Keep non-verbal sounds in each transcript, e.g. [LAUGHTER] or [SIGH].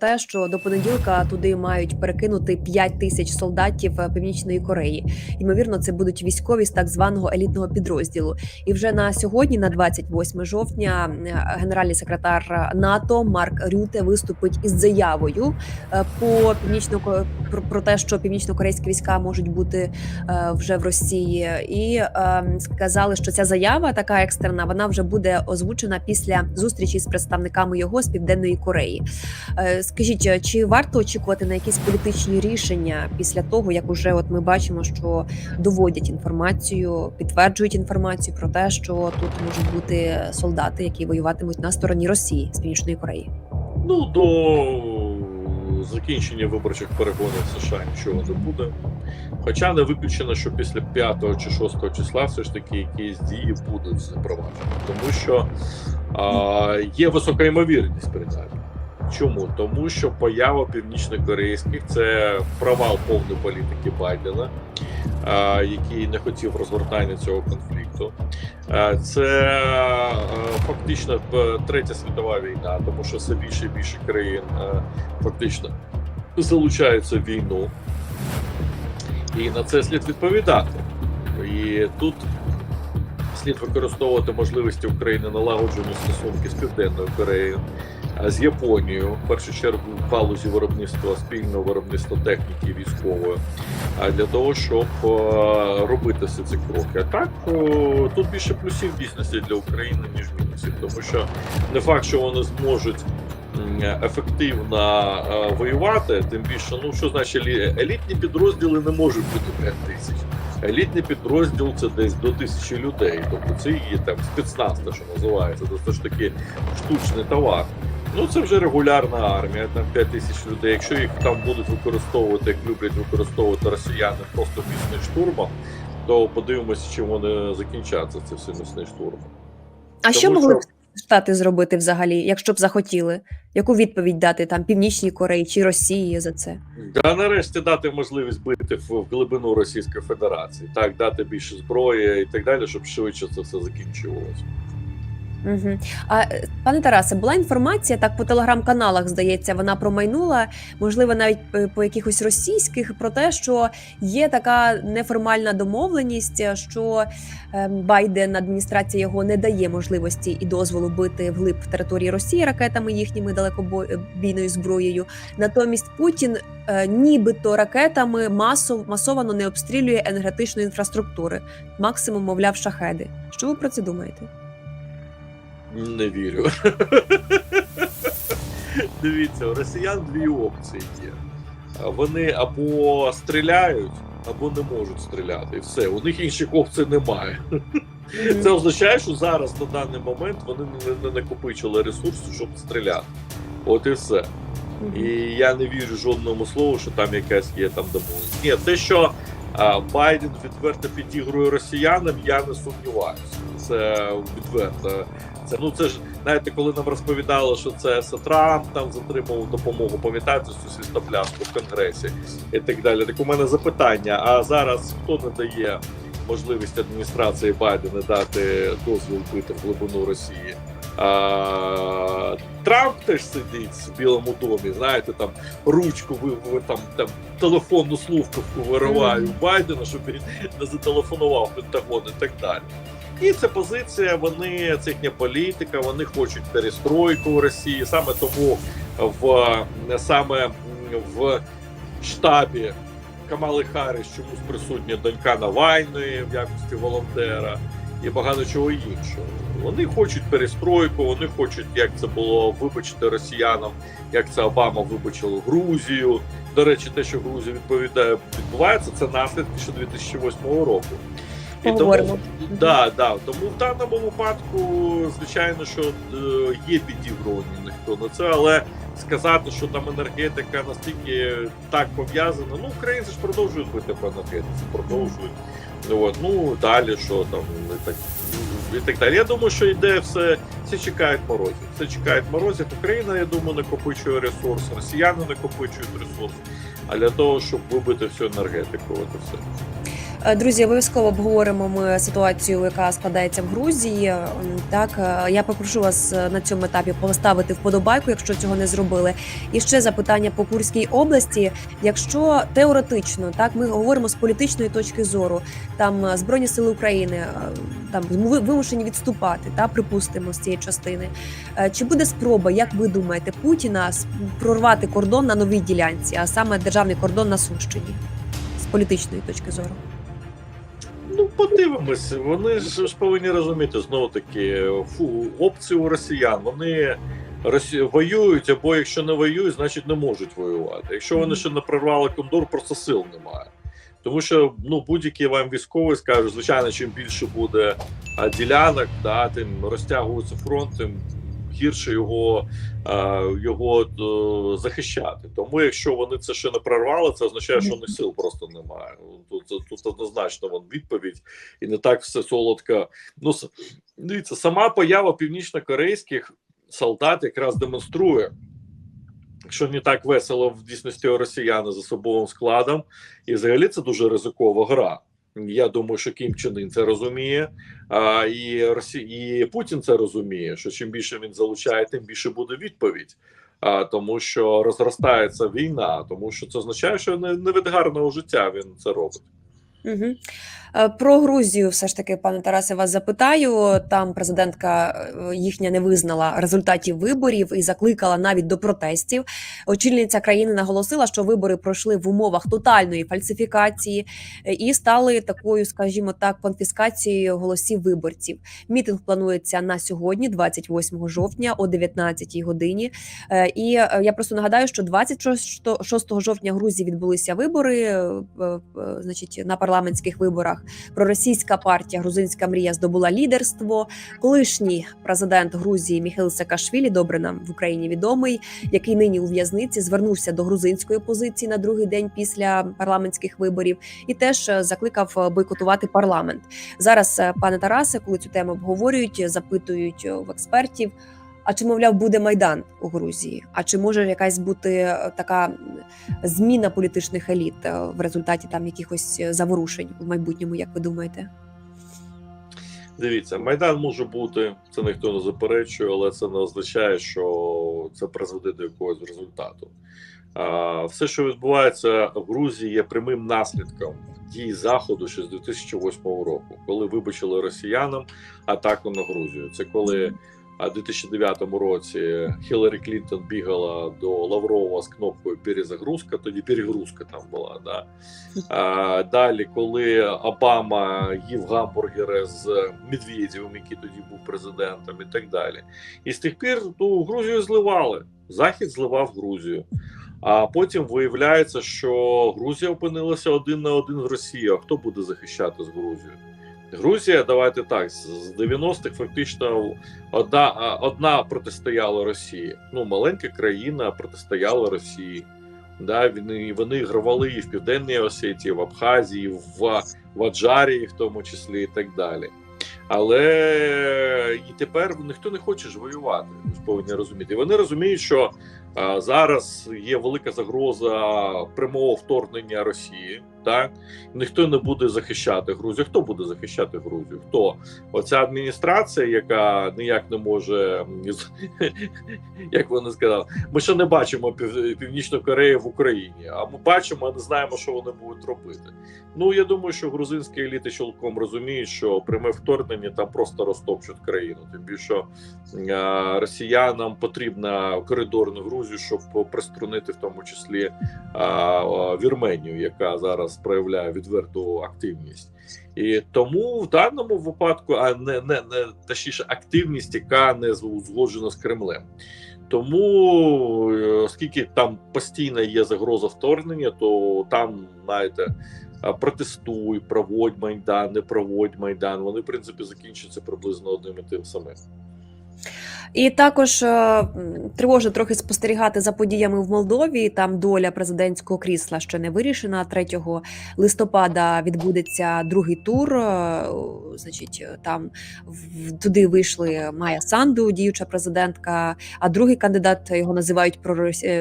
те, що до понеділка туди мають перекинути 5 тисяч солдатів е, Північної Кореї. Ймовірно, це будуть військові з так званого елітного підрозділу. І вже на сьогодні, на 28 жовтня, е, генеральний секретар НАТО Марк Рюте виступить із заявою е, по північно про, те, що північно-корейські війська можуть бути вже в Росії, і сказали, що ця заява така екстрена, вона вже буде озвучена після зустрічі з представниками його з південної Кореї. Скажіть, е, чи варто очікувати на якісь політичні рішення після того, як уже от ми бачимо, що доводять інформацію, підтверджують інформацію про те, що тут можуть бути солдати, які воюватимуть на стороні Росії з північної Кореї? Ну, до закінчення виборчих перегонів США нічого не буде. Хоча не виключено, що після 5 чи 6 числа все ж таки якісь дії будуть запроваджені. Тому що а, є висока ймовірність принаймні. Чому? Тому що поява північнокорейських це провал повної політики Байдена, який не хотів розгортання цього конфлікту. Це фактично третя світова війна, тому що все більше і більше країн фактично залучаються в війну. І на це слід відповідати. І тут слід використовувати можливості України налагодження стосунки з Південною Кореєю, з Японією, в першу чергу в галузі виробництва спільного виробництва техніки військової, а для того, щоб е, робити всі ці кроки. А так тут більше плюсів дійсності для України, ніж мінусів, тому що не факт, що вони зможуть ефективно е, воювати, тим більше, ну що значить елітні підрозділи не можуть бути 5 тисяч. Елітний підрозділ це десь до тисячі людей. Тобто це є там спецназ, те, що називається. Це ж таки штучний товар. Ну це вже регулярна армія, там 5 тисяч людей. Якщо їх там будуть використовувати, як люблять використовувати росіяни просто міцним штурмом, то подивимося, чим вони закінчаться, це все міцний штурм. А що могли б Штати зробити взагалі, якщо б захотіли? Яку відповідь дати там Північній Кореї чи Росії за це? Да, нарешті дати можливість бити в глибину Російської Федерації, так дати більше зброї і так далі, щоб швидше це все закінчувалося. Угу. А е, пане Тарасе, була інформація так по телеграм-каналах, здається, вона промайнула, можливо, навіть е, по якихось російських про те, що є така неформальна домовленість, що е, Байден адміністрація його не дає можливості і дозволу бити вглиб території Росії ракетами їхніми далекобійною зброєю. Натомість Путін е, нібито ракетами масов масовано не обстрілює енергетичної інфраструктури, максимум, мовляв, шахеди. Що ви про це думаєте? Не вірю. [LAUGHS] Дивіться, у росіян дві опції є. Вони або стріляють, або не можуть стріляти. І все, у них інших опцій немає. Це означає, що зараз на даний момент вони не, накопичили ресурсу, щоб стріляти. От і все. І я не вірю жодному слову, що там якась є там домовленість. Ні, те, що а, Байден відверто підігрує росіянам, я не сумніваюся. Це відверто. Це ну це ж знаєте, коли нам розповідали, що це все Трамп там затримав допомогу, пам'ятаєте цю свістопляшку в конгресі і так далі. Так у мене запитання: а зараз хто не дає можливість адміністрації Байдена дати дозвіл бити в глибину Росії? А, Трамп теж сидить в Білому домі, знаєте, там ручку ви, ви там, там телефонну слухавку вириваю Мгм. у Байдена, щоб він не зателефонував Пентагон і так далі. І це позиція, вони це їхня політика, вони хочуть перестройку в Росії. Саме тому в саме в штабі Камали Харріс чомусь присутня донька Навальної в якості волонтера і багато чого іншого. Вони хочуть перестройку, вони хочуть, як це було вибачити росіянам, як це Обама вибачило Грузію. До речі, те, що Грузія відповідає відбувається, це наслідки ще 2008 року. І Поговоримо. тому, да, да, тому в даному випадку, звичайно, що е, є підігрування ніхто на це, але сказати, що там енергетика настільки так пов'язана, ну українці ж продовжують бити по енергетиці, продовжують. Ну, От, ну далі що там і так, і так далі. Я думаю, що йде все, всі чекають морозів. Все чекають морозів. Україна, я думаю, накопичує ресурс, росіяни накопичують ресурс. А для того, щоб вибити всю енергетику, і все. Е, Друзі, обов'язково обговоримо ми ситуацію, яка складається в Грузії. Так, е, я попрошу вас е, на цьому етапі поставити вподобайку, якщо цього не зробили. І ще запитання по Курській області. Якщо теоретично, так ми говоримо з політичної точки зору, там збройні сили України там ви- вимушені відступати, та припустимо з цієї частини. Чи буде спроба, як ви думаєте, Путіна прорвати кордон на новій ділянці, а саме державний кордон на Сумщині з політичної точки зору? Подивимось. Вони ж ж повинні розуміти знову таки фу, опції у росіян. Вони росі... воюють, або якщо не воюють, значить не можуть воювати. Якщо вони ще не прорвали кондор, просто сил немає. Тому що ну будь-який вам військовий скаже, звичайно, чим більше буде ділянок, да, тим розтягується фронт, тим гірше його, а, його е, захищати. Тому, якщо вони це ще не прорвали, це означає, що у них сил просто немає. Тут, тут, однозначно вон відповідь, і не так все солодко. Ну дивіться, сама поява північно-корейських солдат якраз демонструє. Що не так весело в дійсності росіяни з особовим складом, і взагалі це дуже ризикова гра. Я думаю, що Кім Чен Ін це розуміє, а, і Росі... і Путін це розуміє. Що чим більше він залучає, тим більше буде відповідь. А, тому що розростається війна, тому що це означає, що не, не від гарного життя він це робить. Угу. Про Грузію, все ж таки, пане Тарасе, вас запитаю. Там президентка е, їхня не визнала результатів виборів і закликала навіть до протестів. Очільниця країни наголосила, що вибори пройшли в умовах тотальної фальсифікації е, і стали такою, скажімо так, конфіскацією голосів виборців. Мітинг планується на сьогодні, 28 жовтня, о 19 годині. І я просто нагадаю, що 26 жовтня Грузії відбулися вибори, значить, на парламентських виборах. Проросійська партія Грузинська мрія здобула лідерство. Колишній президент Грузії Міхаил Саакашвілі, добре нам в Україні відомий, який нині у в'язниці, звернувся до грузинської опозиції на другий день після парламентських виборів і теж е, закликав е, бойкотувати парламент. Зараз, е, пане Тарасе, коли цю тему обговорюють, запитують в експертів. А чи мовляв буде майдан у Грузії? А чи може якась бути е, така зміна політичних еліт е, в результаті там якихось е, заворушень в майбутньому? Як ви думаєте? Дивіться, майдан може бути, це ніхто не заперечує, але це не означає, що це призведе до якогось результату. Все, що відбувається в Грузії, є прямим наслідком дій заходу ще з 2008 року, коли вибачили росіянам атаку на Грузію. Це коли а, в 2009 році Хіларі Клінтон бігала до Лаврова з кнопкою перезагрузка, тоді перегрузка там була. Да? [LAUGHS] А, далі, коли Обама їв гамбургери з Медведєвим, який тоді був президентом, і так далі. І з тих пір ну, Грузію зливали. Захід зливав Грузію. А потім виявляється, що Грузія опинилася один на один з Росією. А хто буде захищати з Грузією? Грузія, давайте так, з з 90-х фактично одна, одна протистояла Росії. Ну, маленька країна протистояла Росії. Да, вони, вони гравали і в Південній Осетії, в Абхазії, в, в Аджарії, в тому числі, і так далі. Але і тепер ніхто не хоче ж воювати, ви повинні розуміти. І вони розуміють, що а, зараз є велика загроза прямого вторгнення Росії. Так ніхто не буде захищати Грузію. Хто буде захищати Грузію? Хто оця адміністрація, яка ніяк не може, [LAUGHS] як вони сказали, ми ще не бачимо пів, Північну Корею в Україні, а ми бачимо, а не знаємо, що вони будуть робити. Ну я думаю, що грузинські еліти чолком розуміють, що пряме вторгнення там просто розтопчуть країну. Тим більше росіянам потрібна коридорна Грузію, щоб приструнити в тому числі Вірменію, яка зараз проявляє відверту активність. І тому в даному випадку, а не не, не точніше, активність, яка не узгоджена з Кремлем. Тому, е, оскільки там постійно є загроза вторгнення, то там, знаєте, протестуй, проводь майдан, не проводь майдан. Вони, в принципі, закінчаться приблизно одним і тим самим. І також е, тривожно трохи спостерігати за подіями в Молдові. Там доля президентського крісла ще не вирішена. 3 листопада відбудеться другий тур. Е, Значить, е, там туди вийшли Майя Санду, діюча президентка. А другий кандидат його називають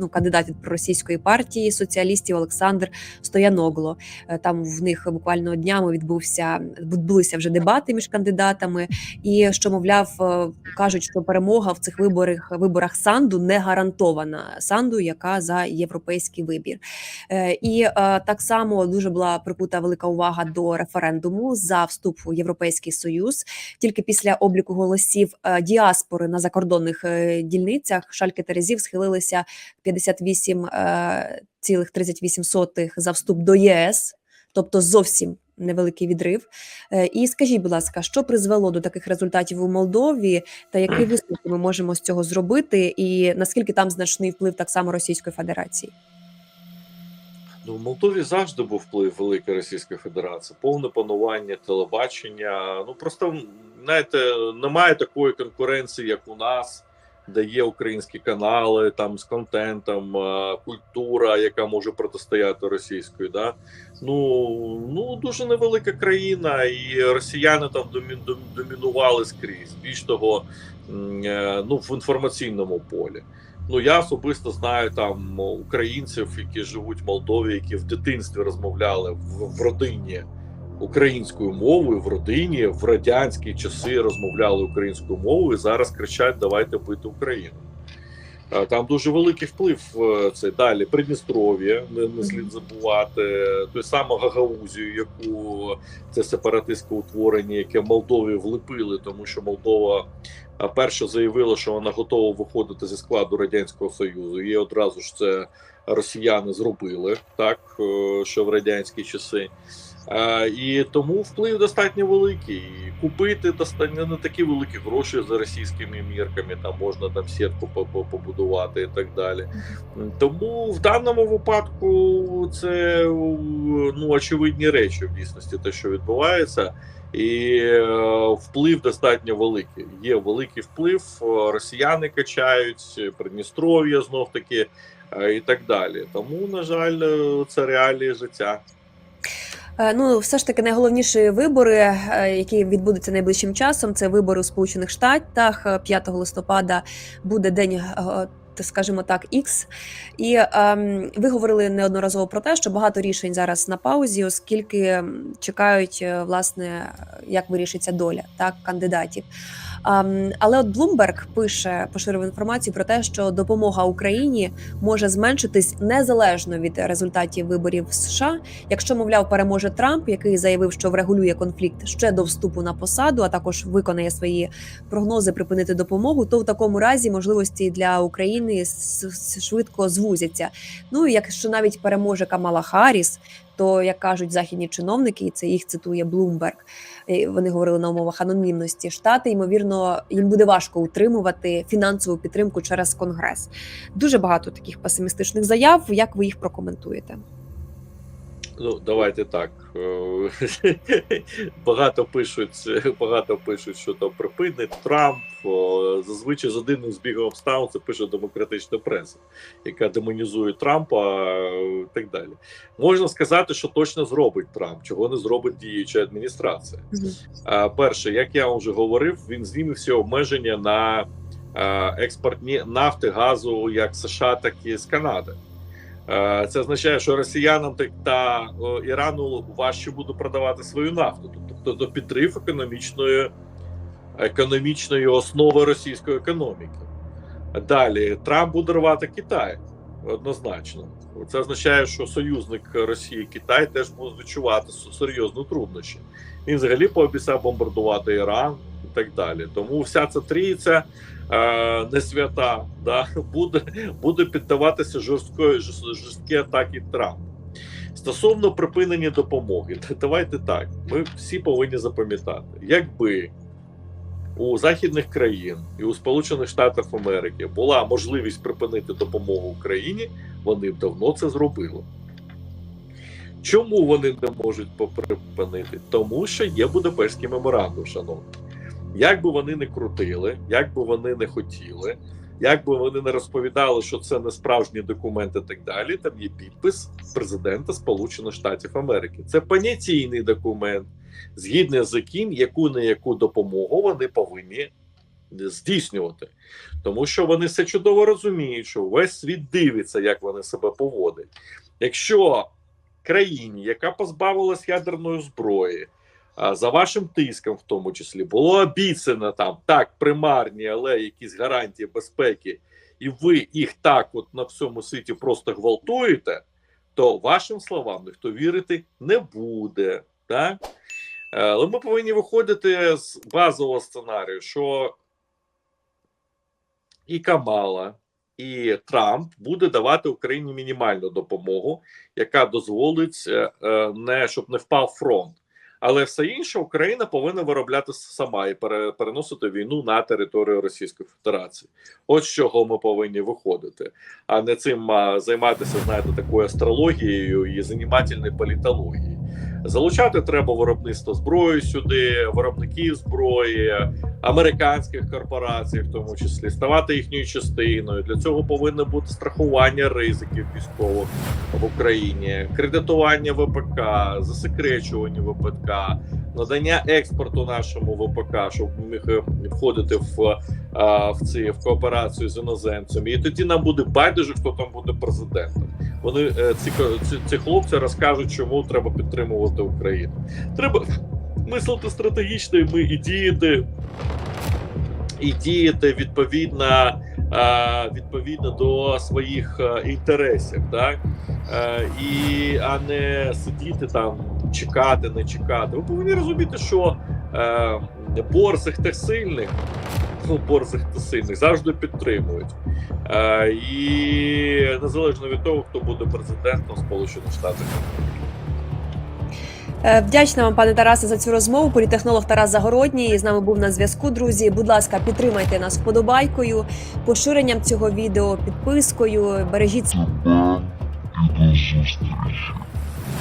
ну, кандидат від проросійської партії соціалістів Олександр Стояногло. Там в них буквально днями відбувся відбулися вже дебати між кандидатами. І що мовляв, кажуть, що перемога в цих виборах виборах Санду не гарантована. Санду, яка за європейський вибір, Е, і е, так само дуже була прикута велика увага до референдуму за вступ у європейський союз. Тільки після обліку голосів е, діаспори на закордонних дільницях Шальки Терезів схилилися 58 е, цілих 38 сотих за вступ до ЄС, тобто зовсім невеликий відрив. Е, І скажіть, будь ласка, що призвело до таких результатів у Молдові, та які висновки ми можемо з цього зробити, і наскільки там значний вплив так само Російської Федерації? Ну, в Молдові завжди був вплив Великої Російської Федерації, повне панування телебачення. Ну просто знаєте, немає такої конкуренції, як у нас, де є українські канали там з контентом, е, культура, яка може протистояти російської. Да? Ну, ну дуже невелика країна, і росіяни там домі- дом- домінували скрізь. Більш того, е, ну в інформаційному полі. Ну я особисто знаю там українців, які живуть в Молдові, які в дитинстві розмовляли в, в родині українською мовою, в родині в радянські часи розмовляли українською мовою. і Зараз кричать Давайте бити Україну. Е, Там дуже великий вплив е, це далі. Придністров'я, не, не слід забувати, той саме Гагаузію, яку це сепаратистське утворення, яке в Молдові влепили, тому що Молдова а, перше заявила, що вона готова виходити зі складу радянського союзу. І одразу ж це росіяни зробили так, е, що в радянські часи. Е, І тому вплив достатньо великий. І Купити достатньо не такі великі гроші за російськими мірками. Там можна там сітку по- по- побудувати і так далі. Тому в даному випадку це ну очевидні речі в дійсності, те, що відбувається. І е, вплив достатньо великий. Є великий вплив. е, Росіяни качають, Придністров'я знов таки і так далі. Тому, на жаль, це реалії життя. Е, Ну, все ж таки, найголовніші вибори, е, які відбудуться найближчим часом, це вибори у Сполучених Штатах. Е, 5 листопада буде день. е, Скажімо так, X. і ем, ви говорили неодноразово про те, що багато рішень зараз на паузі, оскільки чекають е, власне, як вирішиться доля так кандидатів. Ем, але от Bloomberg пише поширив інформацію про те, що допомога Україні може зменшитись незалежно від результатів виборів в США, якщо мовляв переможе Трамп, який заявив, що врегулює конфлікт ще до вступу на посаду, а також виконає свої прогнози припинити допомогу, то в такому разі можливості для України швидко звузяться. Ну і якщо навіть переможе Камала Харріс, то як кажуть західні чиновники, і це їх цитує е, Вони говорили на умовах анонімності. Штати ймовірно їм буде важко утримувати фінансову підтримку через конгрес. Дуже багато таких песимістичних заяв. Як ви їх прокоментуєте? Ну, давайте так. е, [LAUGHS] Багато пишуть, багато пишуть, що там припинить Трамп. Зазвичай з одним збігом обставин це пише демократична преса, яка демонізує Трампа е, і так далі. Можна сказати, що точно зробить Трамп, чого не зробить діюча адміністрація. А, Перше, як я вам вже говорив, він зніме всі обмеження на е, експорт нафти, газу як США, так і з Канади. Е, Це означає, що росіянам та- Ірану важче буде продавати свою нафту, тобто до підрив економічної, економічної основи російської економіки. Далі Трамп буде рвати Китай однозначно. Це означає, що союзник Росії Китай теж буде відчувати с- серйозні труднощі. Він взагалі пообіцяв бомбардувати Іран і так далі. Тому вся ця трійця не свята, да, [LAUGHS] буде, буде піддаватися жорсткої жорст- жорсткі атаки Трампа. Стосовно припинення допомоги, [LAUGHS] давайте так. Ми всі повинні запам'ятати, якби у західних країн і у Сполучених Штатах Америки була можливість припинити допомогу Україні, вони б давно це зробили. Чому вони не можуть поприпинити? Тому що є Будапештський меморандум, шановні. Як би вони не крутили, як би вони не хотіли, як би вони не розповідали, що це не справжні документи, і так далі. Там є підпис президента Сполучених Штатів Америки. Це понятійний документ, згідно з яким яку не яку допомогу вони повинні здійснювати, тому що вони все чудово розуміють, що весь світ дивиться, як вони себе поводять. Якщо країні, яка позбавилась ядерної зброї, за вашим тиском, в тому числі, було обіцяно там так примарні, але якісь гарантії безпеки, і ви їх так, от на всьому світі просто гвалтуєте, то вашим словам ніхто вірити не буде. Так? Е, Але ми повинні виходити з базового сценарію, що і Камала, і Трамп буде давати Україні мінімальну допомогу, яка дозволить е, е, не щоб не впав фронт. Але все інше Україна повинна виробляти сама і пере- переносити війну на територію Російської Федерації. От з чого ми повинні виходити, а не цим займатися, знаєте, такою астрологією і занімательною політологією. Залучати треба виробництво зброї сюди, виробників зброї, американських корпорацій, в тому числі, ставати їхньою частиною. Для цього повинно бути страхування ризиків військових в Україні, кредитування ВПК, засекречування ВПК, надання експорту нашому ВПК, щоб міг е, входити в, в ці в кооперацію з іноземцями. І тоді нам буде байдуже, хто там буде президентом. Вони е, ці, ці, ці хлопці розкажуть, чому треба підтримувати Україну. Треба мислити стратегічно і ми і діяти, і діяти відповідно, е, відповідно до своїх е, інтересів, так? Е, і, а не сидіти там, чекати, не чекати. Ви повинні розуміти, що е, борзих та сильних, ну, борзих та сильних завжди підтримують. Е, і незалежно від того, хто буде президентом Сполучених Штатів. Е, Вдячна вам, пане Тарасе, за цю розмову. Політехнолог Тарас Загородній з нами був на зв'язку. Друзі, будь ласка, підтримайте нас вподобайкою, поширенням цього відео, підпискою. Бережіть